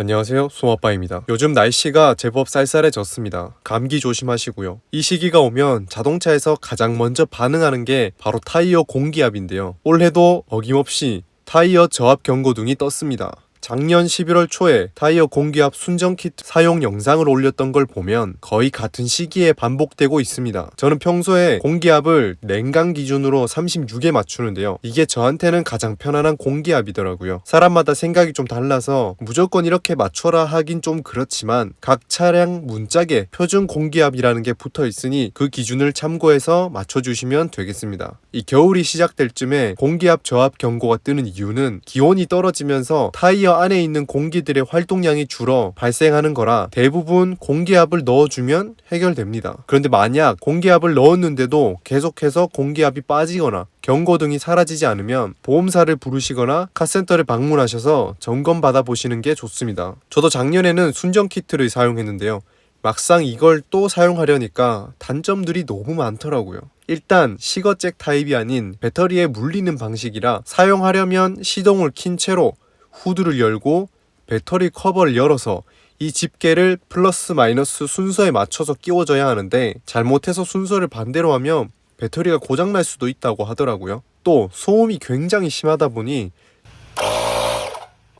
안녕하세요. 송아빠입니다. 요즘 날씨가 제법 쌀쌀해졌습니다. 감기 조심하시고요. 이 시기가 오면 자동차에서 가장 먼저 반응하는 게 바로 타이어 공기압인데요. 올해도 어김없이 타이어 저압 경고등이 떴습니다. 작년 11월 초에 타이어 공기압 순정 키트 사용 영상을 올렸던 걸 보면 거의 같은 시기에 반복되고 있습니다. 저는 평소에 공기압을 냉각 기준으로 36에 맞추는데요. 이게 저한테는 가장 편안한 공기압이더라고요. 사람마다 생각이 좀 달라서 무조건 이렇게 맞춰라 하긴 좀 그렇지만 각 차량 문짝에 표준 공기압이라는 게 붙어 있으니 그 기준을 참고해서 맞춰주시면 되겠습니다. 이 겨울이 시작될 쯤에 공기압 저압 경고가 뜨는 이유는 기온이 떨어지면서 타이어 안에 있는 공기들의 활동량이 줄어 발생하는 거라 대부분 공기압을 넣어주면 해결됩니다. 그런데 만약 공기압을 넣었는데도 계속해서 공기압이 빠지거나 경고등이 사라지지 않으면 보험사를 부르시거나 카센터를 방문하셔서 점검 받아보시는 게 좋습니다. 저도 작년에는 순정 키트를 사용했는데요. 막상 이걸 또 사용하려니까 단점들이 너무 많더라고요. 일단 시거잭 타입이 아닌 배터리에 물리는 방식이라 사용하려면 시동을 킨 채로 후드를 열고 배터리 커버를 열어서 이 집게를 플러스 마이너스 순서에 맞춰서 끼워줘야 하는데 잘못해서 순서를 반대로 하면 배터리가 고장날 수도 있다고 하더라고요. 또 소음이 굉장히 심하다 보니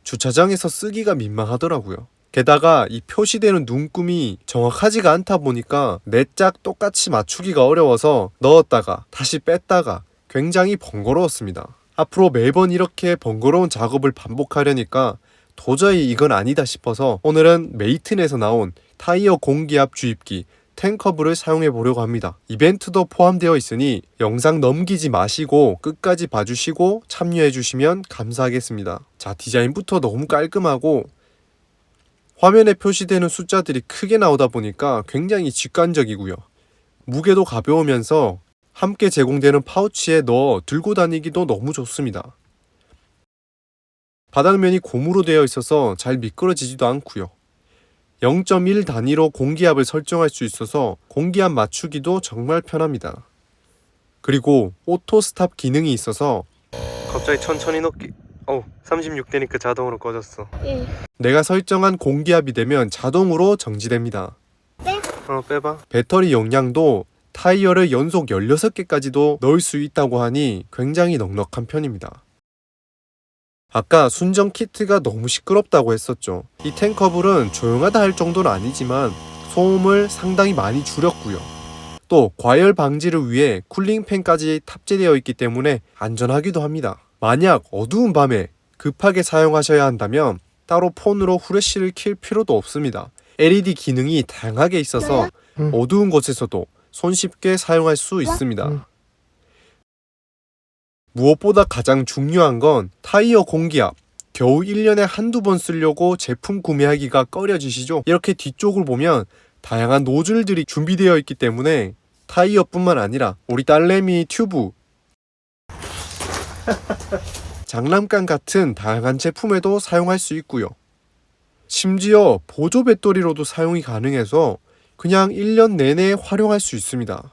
주차장에서 쓰기가 민망하더라고요. 게다가 이 표시되는 눈금이 정확하지가 않다 보니까 네짝 똑같이 맞추기가 어려워서 넣었다가 다시 뺐다가 굉장히 번거로웠습니다. 앞으로 매번 이렇게 번거로운 작업을 반복하려니까 도저히 이건 아니다 싶어서 오늘은 메이튼에서 나온 타이어 공기압 주입기 탱커블을 사용해 보려고 합니다. 이벤트도 포함되어 있으니 영상 넘기지 마시고 끝까지 봐주시고 참여해 주시면 감사하겠습니다. 자, 디자인부터 너무 깔끔하고 화면에 표시되는 숫자들이 크게 나오다 보니까 굉장히 직관적이고요. 무게도 가벼우면서 함께 제공되는 파우치에 넣어 들고 다니기도 너무 좋습니다. 바닥면이 고무로 되어 있어서 잘 미끄러지지도 않고요. 0.1 단위로 공기압을 설정할 수 있어서 공기압 맞추기도 정말 편합니다. 그리고 오토 스탑 기능이 있어서 갑자기 천천히 넣기 어 36대니까 자동으로 꺼졌어 예. 내가 설정한 공기압이 되면 자동으로 정지됩니다 네? 어 빼봐 배터리 용량도 타이어를 연속 16개까지도 넣을 수 있다고 하니 굉장히 넉넉한 편입니다 아까 순정 키트가 너무 시끄럽다고 했었죠. 이 탱커블은 조용하다 할 정도는 아니지만 소음을 상당히 많이 줄였고요. 또 과열 방지를 위해 쿨링팬까지 탑재되어 있기 때문에 안전하기도 합니다. 만약 어두운 밤에 급하게 사용하셔야 한다면 따로 폰으로 후레쉬를 킬 필요도 없습니다. LED 기능이 다양하게 있어서 음. 어두운 곳에서도 손쉽게 사용할 수 있습니다. 음. 무엇보다 가장 중요한 건 타이어 공기압. 겨우 1년에 한두 번 쓰려고 제품 구매하기가 꺼려지시죠? 이렇게 뒤쪽을 보면 다양한 노즐들이 준비되어 있기 때문에 타이어뿐만 아니라 우리 딸내미 튜브, 장난감 같은 다양한 제품에도 사용할 수 있고요. 심지어 보조 배터리로도 사용이 가능해서 그냥 1년 내내 활용할 수 있습니다.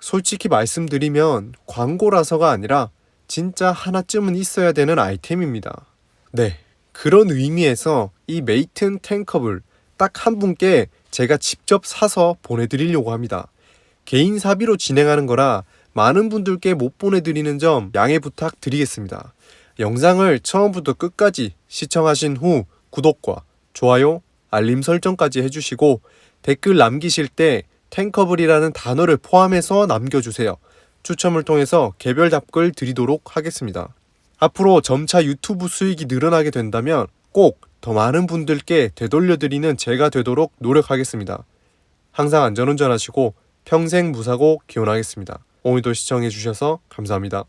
솔직히 말씀드리면 광고라서가 아니라 진짜 하나쯤은 있어야 되는 아이템입니다. 네. 그런 의미에서 이 메이튼 탱커블 딱 한 분께 제가 직접 사서 보내드리려고 합니다. 개인 사비로 진행하는 거라 많은 분들께 못 보내드리는 점 양해 부탁드리겠습니다. 영상을 처음부터 끝까지 시청하신 후 구독과 좋아요, 알림 설정까지 해주시고 댓글 남기실 때 탱커블이라는 단어를 포함해서 남겨주세요. 추첨을 통해서 개별 답글 드리도록 하겠습니다. 앞으로 점차 유튜브 수익이 늘어나게 된다면 꼭 더 많은 분들께 되돌려드리는 제가 되도록 노력하겠습니다. 항상 안전운전하시고 평생 무사고 기원하겠습니다. 오늘도 시청해주셔서 감사합니다.